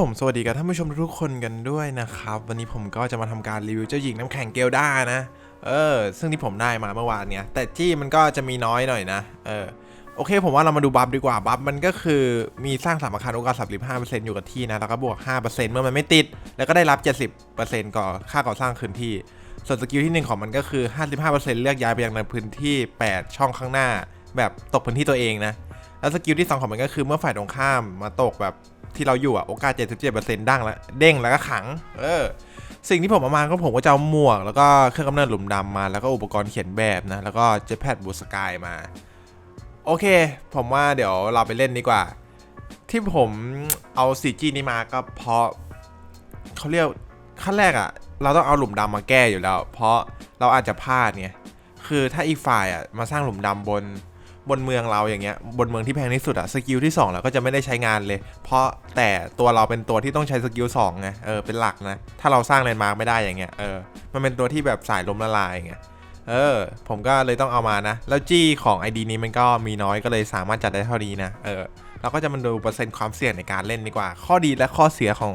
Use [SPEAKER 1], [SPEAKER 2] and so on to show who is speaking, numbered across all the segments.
[SPEAKER 1] ผมสวัสดีกับท่านผู้ชมทุกคนกันด้วยนะครับ วันนี้ผมก็จะมาทำการรีวิวเจ้าหญิงน้ำแข็งเกลด้านะ เออ ซึ่งที่ผมได้มาเมื่อวานเนี่ย แต่จี้มันก็จะมีน้อยหน่อยนะ เออ โอเค ผมว่าเรามาดูบัฟดีกว่า บัฟมันก็คือมีสร้างสามอาคารโอกาสสับลิบห้าเปอร์เซ็นต์อยู่กับที่นะ แล้วก็บวกห้าเปอร์เซ็นต์เมื่อมันไม่ติด แล้วก็ได้รับเจ็ดสิบเปอร์เซ็นต์ก่อค่าก่อสร้างคืนที่ ส่วนสกิลที่หนึ่งของมันก็คือห้าสิบห้าเปอร์เซ็นต์เลือกย้ายไปยังในพื้นที่แปดช่องข้างหน้า แบบตกพื้นที่ตัวเองนะ แล้วสกิลที่2ของมันก็คือเมื่อฝ่ายตรงข้ามมาตกแบบ ที่เราอยู่อะโอกาส 77%ดั้งแล้วเด้งแล้วก็ขัง เออ สิ่งที่ผมเอามาก็ผมก็จะเอาหมวก แล้วก็เครื่องกำเนิดหลุมดำมา แล้วก็อุปกรณ์เขียนแบบนะ แล้วก็เจ็ตแพดบูสกายมา โอเค ผมว่าเดี๋ยวเราไปเล่นดีกว่า ที่ผมเอา 4G นี้มาก็เพราะเขาเรียกขั้นแรกอะเราต้องเอาหลุมดำมาแก้อยู่แล้ว เพราะเราอาจจะพลาดไงคือถ้าอีกฝ่ายอะมาสร้างหลุมดำบน บนเมืองเราอย่างเงี้ยบนเมืองที่แพงที่สุดอะสกิลที่2เราก็จะไม่ได้ใช้งานเลย เพราะแต่ตัวเราเป็นตัวที่ต้องใช้สกิล2ไงเออเป็นหลักนะถ้าเราสร้างแลนด์มาร์กไม่ได้อย่างเงี้ยเออมันเป็นตัวที่แบบสายล้มละลายไงเงี้ยเออ ผมก็เลยต้องเอามานะ แล้วจี้ของ ID นี้มันก็มีน้อยก็เลยสามารถจัดได้เท่านี้นะ เออเราก็จะมาดูเปอร์เซ็นต์ความเสี่ยงในการเล่นดีกว่า ข้อดีและข้อเสียของ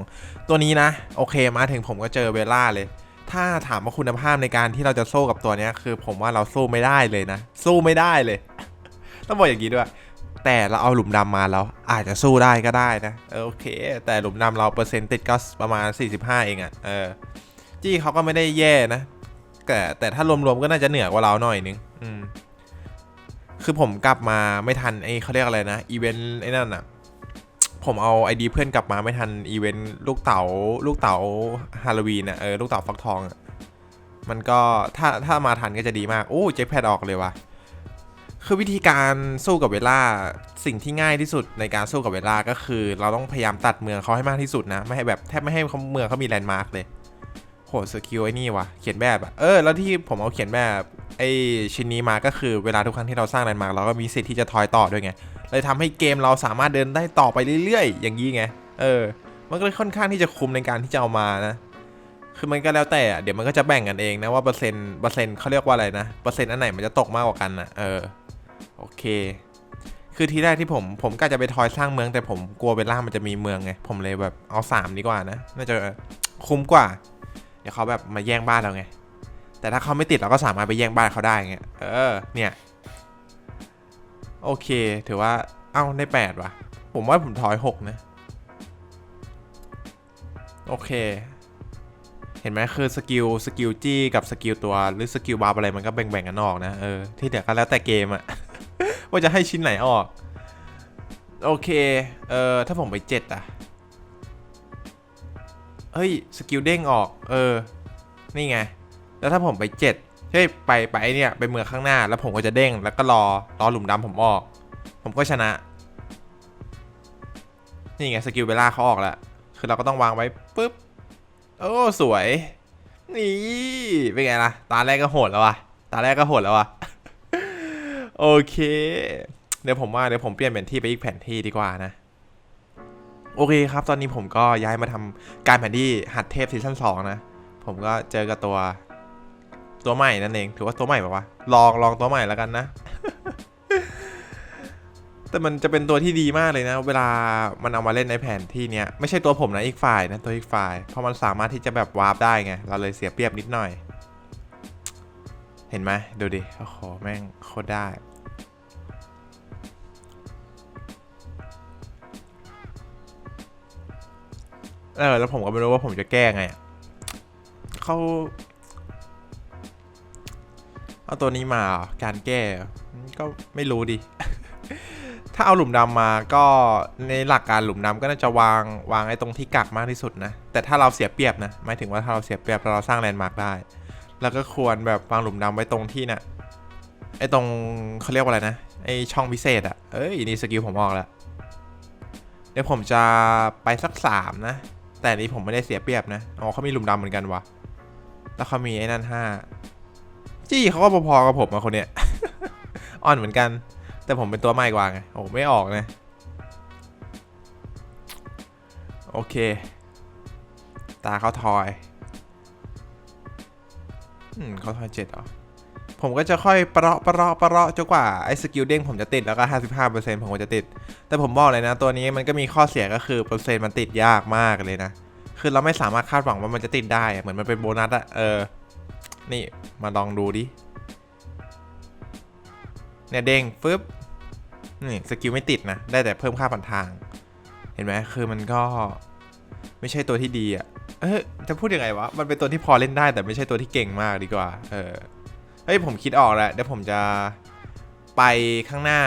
[SPEAKER 1] ตัวนี้นะ โอเคมาถึงผมก็เจอเวล่าเลย ถ้าถามว่าคุณภาพในการที่เราจะสู้กับตัวนี้คือผมว่าเราสู้ไม่ได้เลยนะ สู้ไม่ได้เลย ต้องบอกอย่างนี้ด้วย แต่เราเอาหลุมดำมาแล้ว อาจจะสู้ได้ก็ได้นะโอเค แต่หลุมดำเราเปอร์เซ็นต์ติดก็ประมาณ 45 เองอะ่ะเออจี้เขาก็ไม่ได้แย่นะ แต่แต่ถ้ารวมๆก็น่าจะเหนือกว่าเราหน่อยนึงอืมคือผมกลับมาไม่ทันไอ้เขาเรียกอะไรนะอีเวนต์ไอ้นั่นอะผมเอาไอดีเพื่อนกลับมาไม่ทันอีเวนต์ลูกเต๋าลูกเต๋าฮาโลวีนอะเออลูกเต๋าฟักทองอะมันก็ถ้าถ้ามาทันก็จะดีมาก โอ้เจ็คแพดออกเลยว่ะ คือวิธีการสู้กับเวล่าสิ่งที่ง่ายที่สุดในการสู้กับเวล่าก็คือ เราต้องพยายามตัดเมืองเขาให้มากที่สุดนะ ไม่ให้แบบแทบไม่ให้เมืองเขามีแลนด์มาร์กเลยโหสกิลไอ้นี่วะเขียนแบบอะเออแล้วที่ผมเอาเขียนแบบไอ้ชิ้นนี้มาก็คือเวลาทุกครั้งที่เราสร้างแลนด์มาร์กเราก็มีสิทธิ์ที่จะทอยต่อด้วยไงเลยทำให้เกมเราสามารถเดินได้ต่อไปเรื่อยๆ อย่างนี้ไงเออ มันก็เลยค่อนข้างที่จะคุมในการที่จะเอามานะคือมันก็แล้วแต่อะเดี๋ยวมันก็จะแบ่งกันเองนะว่าเปอร์เซ็นต์เปอร์เซ็นต์เขาเรียกว่าอะไรนะเปอร์เซ็นต์อันไหนมันจะตกมากกว่ากันนะเออ โอเค คือทีแรกที่ผม ผมก็จะไปทอยสร้างเมืองแต่ผมกลัวเวลามันจะมีเมืองไง ผมเลยแบบเอาสามดีกว่านะ น่าจะคุ้มกว่า เดี๋ยวเขาแบบมาแย่งบ้านเราไง แต่ถ้าเขาไม่ติดเราก็สามารถไปแย่งบ้านเขาได้ไง เออ เนี่ย โอเค ถือว่า เอ้า ได้แปดว่ะ ผมว่าผมทอยหกนะ โอเคเห็นไหมคือสกิลสกิลจี้กับสกิลตัวหรือสกิลบาร์อะไรมันก็แบ่งๆกันออกนะเออที่เดี๋ยวก็แล้วแต่เกมอะ ว่าจะให้ชิ้นไหนออก โอเค เออถ้าผมไปเจ็ดอะเฮ้ย สกิลเด้งออก เออ นี่ไง แล้วถ้าผมไปเจ็ดเฮ้ยไปไปเนี่ย ไปเมืองข้างหน้า แล้วผมก็จะเด้ง แล้วก็รอ รอหลุมดำผมออก ผมก็ชนะ นี่ไง สกิลเวลาเขาออกแล้วคือเราก็ต้องวางไว้ปุ๊บ โอ้ สวย นี่ เป็นไงล่ะ ตาแรกก็โหดแล้ววะตาแรกก็โหดแล้ววะ โอเค เดี๋ยวผมว่าเดี๋ยวผมเปลี่ยนแผนที่ไปอีกแผนที่ดีกว่านะ โอเคครับ ตอนนี้ผมก็ย้ายมาทำการแผนที่หัดเทพซีซั่นสองนะ ผมก็เจอกับตัว ตัวใหม่นั่นเอง ถือว่าตัวใหม่ปะวะลองลองตัวใหม่แล้วกันนะ แต่มันจะเป็นตัวที่ดีมากเลยนะ เวลามันเอามาเล่นในแผนที่เนี้ยไม่ใช่ตัวผมนะอีกฝ่ายนะตัวอีกฝ่าย เพราะมันสามารถที่จะแบบวาร์ปได้ไง เราเลยเสียเปรียบนิดหน่อย เห็นไหมดูดิโอ้โหแม่งโคตรได้ เออ แล้วผมก็ไม่รู้ว่าผมจะแก้ไงเขาเอาตัวนี้มาการแก้ก็ไม่รู้ดิ ถ้าเอาหลุมดำมาก็ในหลักการหลุมดำก็น่าจะวางวางไอ้ตรงที่กักมากที่สุดนะ แต่ถ้าเราเสียเปรียบนะหมายถึงว่าถ้าเราเสียเปรียบเราสร้างแลนด์มาร์กได้ แล้วก็ควรแบบวางหลุมดำไว้ตรงที่น่ะไอ้ตรงเขาเรียกว่าอะไรนะไอ้ช่องพิเศษอะเอ้ยนี่สกิลผมออกแล้วเดี๋ยวผมจะไปสักสามนะ แต่นนี้ผมไม่ได้เสียเปรียบนะอ๋อเขามีหลุมดำเหมือนกันวะแล้วเขามีไอ้นั่นห้าจี้เขาก็พอๆกับผมอะคนเนี้ยอ่อนเหมือนกัน แต่ผมเป็นตัวใหม่กว่าไงโอ้ไม่ออกนะ โอเค ตาเขาทอย อืมเขาทอยเจ็ดเหรอ ผมก็จะค่อยประเราะประเราะประเราะจนกว่าไอ้สกิลเด้งผมจะติดแล้วก็ 55%ผมก็จะติด แต่ผมบอกเลยนะ ตัวนี้มันก็มีข้อเสียก็คือเปอร์เซ็นต์มันติดยากมากเลยนะ คือเราไม่สามารถคาดหวังว่ามันจะติดได้ เหมือนมันเป็นโบนัสอะเออ นี่มาลองดูดิ เนี่ยเด้งฟึบนี่สกิลไม่ติดนะ ได้แต่เพิ่มค่าผ่านทาง เห็นไหมคือมันก็ไม่ใช่ตัวที่ดีอะ เออจะพูดยังไงวะ มันเป็นตัวที่พอเล่นได้แต่ไม่ใช่ตัวที่เก่งมากดีกว่า เออ เฮ้ย ผมคิดออกแล้ว เดี๋ยวผมจะไปข้างหน้า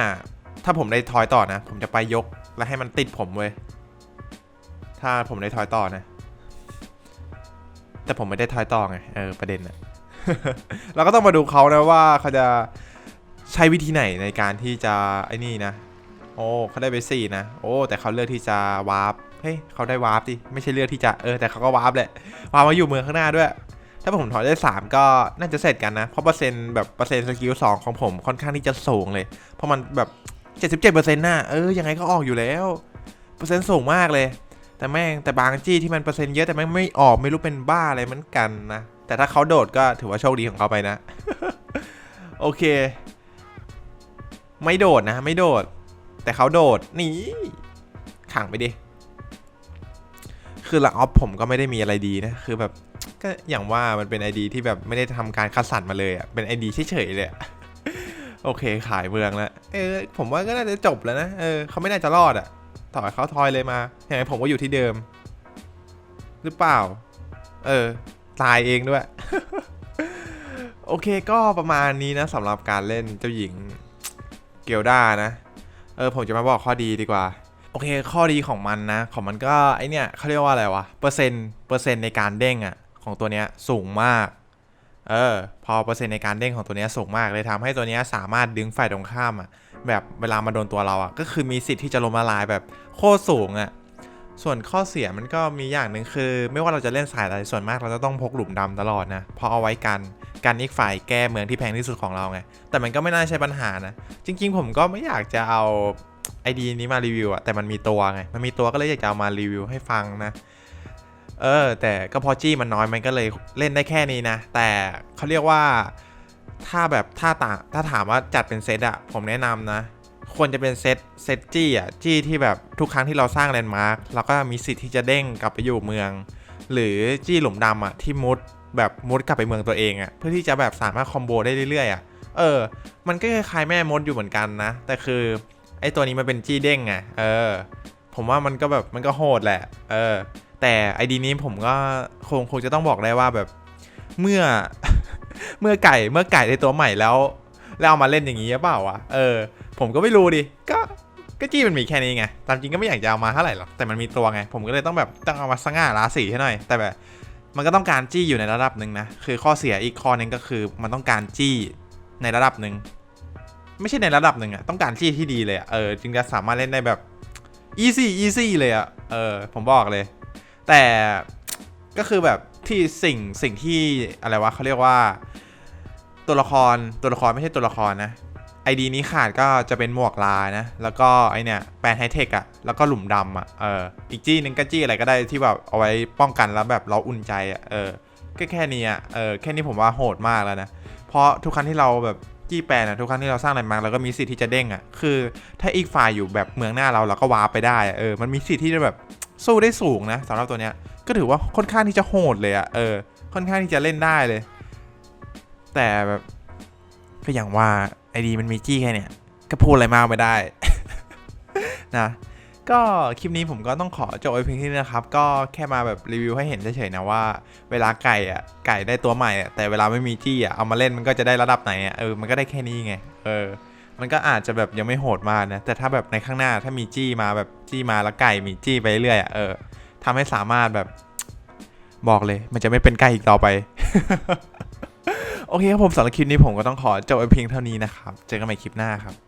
[SPEAKER 1] ถ้าผมได้ทอยต่อนะ ผมจะไปยกแล้วให้มันติดผมเว้ย ถ้าผมได้ทอยต่อนะ แต่ผมไม่ได้ทอยต่อไง เออ ประเด็นอะเราก็ต้องมาดูเขานะว่าเขาจะใช้วิธีไหนในการที่จะไอ้นี่นะ โอ้เขาได้ไปสี่นะ โอ้ แต่เขาเลือกที่จะวาร์ป เฮ้ยเขาได้วาร์ปดิไม่ใช่เลือกที่จะเออแต่เขาก็วาร์ปแหละวาร์ปมาอยู่เมืองข้างหน้าด้วย ถ้าผมถอยได้ 3 ก็น่าจะเสร็จกันนะ เพราะเปอร์เซ็นต์แบบเปอร์เซ็นต์สกิล2ของผมค่อนข้างที่จะสูงเลย เพราะมันแบบ77%น่ะเออยังไงก็ออกอยู่แล้วเปอร์เซ็นต์สูงมากเลย แต่แม่งแต่บางจี้ที่มันเปอร์เซ็นต์เยอะแต่แม่งไม่ออกไม่รู้เป็นบ้าอะไรเหมือนกันนะแต่ถ้าเขาโดดก็ถือว่าโชคดีของเขาไปนะ โอเค ไม่โดดนะ ไม่โดด แต่เขาโดดหนีขังไปดิ คือละออฟผมก็ไม่ได้มีอะไรดีนะ คือแบบก็อย่างว่ามันเป็น ID ที่แบบไม่ได้ทำการคัดสรรมาเลยอะ เป็น ID เฉยๆเลยโอเคขายเมืองแล้ว เออผมว่าก็น่าจะจบแล้วนะ เออเขาไม่น่าจะรอดอะ ต่อเขาทอยเลยมา อย่างไรผมก็อยู่ที่เดิม หรือเปล่า เออ ตายเองด้วย โอเคก็ประมาณนี้นะสำหรับการเล่นเจ้าหญิงเกียวด้านะ เออผมจะมาบอกข้อดีดีกว่า เคข้อดีของมันนะ ของมันก็ไอเนี่ยเขาเรียกว่าอะไรวะเปอร์เซ็นต์เปอร์เซ็นต์ในการเด้งอะของตัวเนี้ยสูงมากเออพอเปอร์เซ็นต์ในการเด้งของตัวเนี้ยสูงมากเลยทำให้ตัวเนี้ยสามารถดึงฝ่ายตรงข้ามอะแบบเวลามาโดนตัวเราอะก็คือมีสิทธิ์ที่จะล้มละลายแบบโคตรสูงอะส่วนข้อเสียมันก็มีอย่างหนึ่งคือ ไม่ว่าเราจะเล่นสายอะไรส่วนมากเราจะต้องพกหลุมดำตลอดนะเพราะเอาไว้กันกันอีกฝ่ายแก้เมืองที่แพงที่สุดของเราไงแต่มันก็ไม่น่าใช่ปัญหานะจริง ๆ ผมก็ไม่อยากจะเอา ไอดีนี้มารีวิวอะแต่มันมีตัวไง มันมีตัวก็เลยอยากจะเอามารีวิวให้ฟังนะ เออ แต่ก็พอจี้มันน้อยมันก็เลยเล่นได้แค่นี้นะ แต่เขาเรียกว่าถ้าแบบถ้าต่างถ้าถามว่าจัดเป็นเซตอะผมแนะนำนะ ควรจะเป็นเซตเซตจี้อะจี้ที่แบบทุกครั้งที่เราสร้างแลนด์มาร์คเราก็มีสิทธิ์ที่จะเด้งกลับไปอยู่เมือง หรือจี้หลุมดำอะที่มุดแบบมุดกลับไปเมืองตัวเองอะเพื่อที่จะแบบสามารถคอมโบได้เรื่อยๆอะเออ มันก็คล้ายๆแม่มดอยู่เหมือนกันนะ แต่คือ ไอ้ตัวนี้มันเป็นจี้เด้งไงเออ ผมว่ามันก็แบบมันก็โหดแหละ เออ แต่ไอดีนี้ผมก็คงคงจะต้องบอกได้ว่าแบบเมื่อเมื่อไก่เมื่อไก่ในตัวใหม่แล้ว แล้วเอามาเล่นอย่างนี้เปล่าวะเออ ผมก็ไม่รู้ดิก็ก็จี้มันมีแค่นี้ไง ตามจริงก็ไม่อยากจะเอามาเท่าไหร่หรอก แต่มันมีตัวไง ผมก็เลยต้องแบบต้องเอามาสง่าราศีให้หน่อย แต่แบบ มันก็ต้องการจี้อยู่ในระดับหนึ่งนะ คือข้อเสียอีกข้อนึงก็คือ มันต้องการจี้ในระดับหนึ่ง ไม่ใช่ในระดับหนึ่งอะต้องการจี้ที่ดีเลยอะเออจึงจะสามารถเล่นได้แบบ easy easy เลยอะเออผมบอกเลย แต่ก็คือแบบที่สิ่งสิ่งที่อะไรวะเขาเรียกว่าตัวละครตัวละครไม่ใช่ตัวละครนะไอดีนี้ขาดก็จะเป็นหมวกลายนะ แล้วก็ไอเนี่ยแปลนไฮเทคอะแล้วก็หลุมดำอะเอออีกจี้หนึงก็จี้อะไรก็ได้ที่แบบเอาไว้ป้องกันแล้วแบบเราอุ่นใจอะเออก็แค่นี้อะเออแค่นี้ผมว่าโหดมากแล้วนะ เพราะทุกครั้งที่เราแบบ จี้แปลนะทุกครั้งที่เราสร้างอะไรมาเราก็มีสิทธิ์ที่จะเด้งอะคือ ถ้าอีกฝ่ายอยู่แบบเมืองหน้าเราเราก็วาร์ปไปได้อะเออมันมีสิทธิ์ที่จะแบบสู้ได้สูงนะสำหรับตัวเนี้ยก็ถือว่าค่อนข้างที่จะโหดเลยอะเออค่อนข้างที่จะเล่นได้เลย แต่แบบก็อย่างว่าไอดีมันมีจี้แค่เนี้ยก็พูดอะไรมากไม่ได้นะ ก็คลิปนี้ผมก็ต้องขอจบไว้เพียงเท่านี้นะครับ ก็แค่มาแบบรีวิวให้เห็นเฉยๆนะว่า เวลาไก่อะไก่ได้ตัวใหม่อะแต่เวลาไม่มีจี้อะเอามาเล่นมันก็จะได้ระดับไหนอะเออมันก็ได้แค่นี้ไงเออมันก็อาจจะแบบยังไม่โหดมากนะแต่ถ้าแบบในข้างหน้าถ้ามีจี้มาแบบจี้มาแล้วไก่มีจี้ไปเรื่อยอะเออทำให้สามารถแบบบอกเลย มันจะไม่เป็นไก่อีกต่อไปโอเคครับผมสำหรับคลิปนี้ผมก็ต้องขอจบไว้เพียงเท่านี้นะครับ เจอกันใหม่คลิปหน้าครับ